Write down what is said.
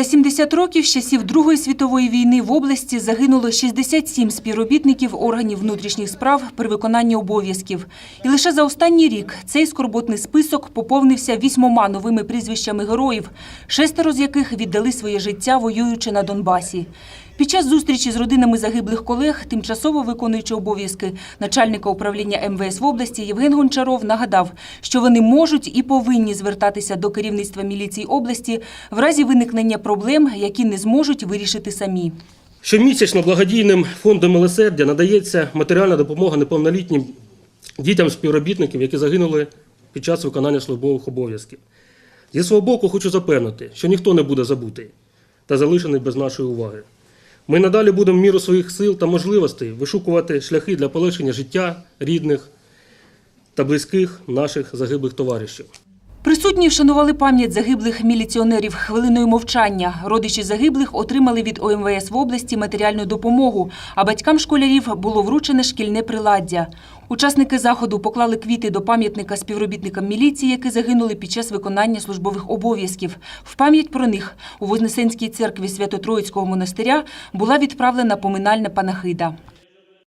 За 70 років з часів Другої світової війни в області загинуло 67 співробітників органів внутрішніх справ при виконанні обов'язків. І лише за останній рік цей скорботний список поповнився вісьмома новими прізвищами героїв, шестеро з яких віддали своє життя, воюючи на Донбасі. Під час зустрічі з родинами загиблих колег, тимчасово виконуючи обов'язки начальника управління МВС в області Євген Гончаров нагадав, що вони можуть і повинні звертатися до керівництва міліції області в разі виникнення проблем, які не зможуть вирішити самі. Щомісячно благодійним фондом милосердя надається матеріальна допомога неповнолітнім дітям співробітників, які загинули під час виконання службових обов'язків. Зі свого боку хочу запевнити, що ніхто не буде забутий та залишений без нашої уваги. Ми надалі будемо в міру своїх сил та можливостей вишукувати шляхи для полегшення життя рідних та близьких наших загиблих товаришів. Присутні вшанували пам'ять загиблих міліціонерів хвилиною мовчання. Родичі загиблих отримали від ОМВС в області матеріальну допомогу, а батькам школярів було вручене шкільне приладдя. Учасники заходу поклали квіти до пам'ятника співробітникам міліції, які загинули під час виконання службових обов'язків. В пам'ять про них у Вознесенській церкві Свято-Троїцького монастиря була відправлена поминальна панахида.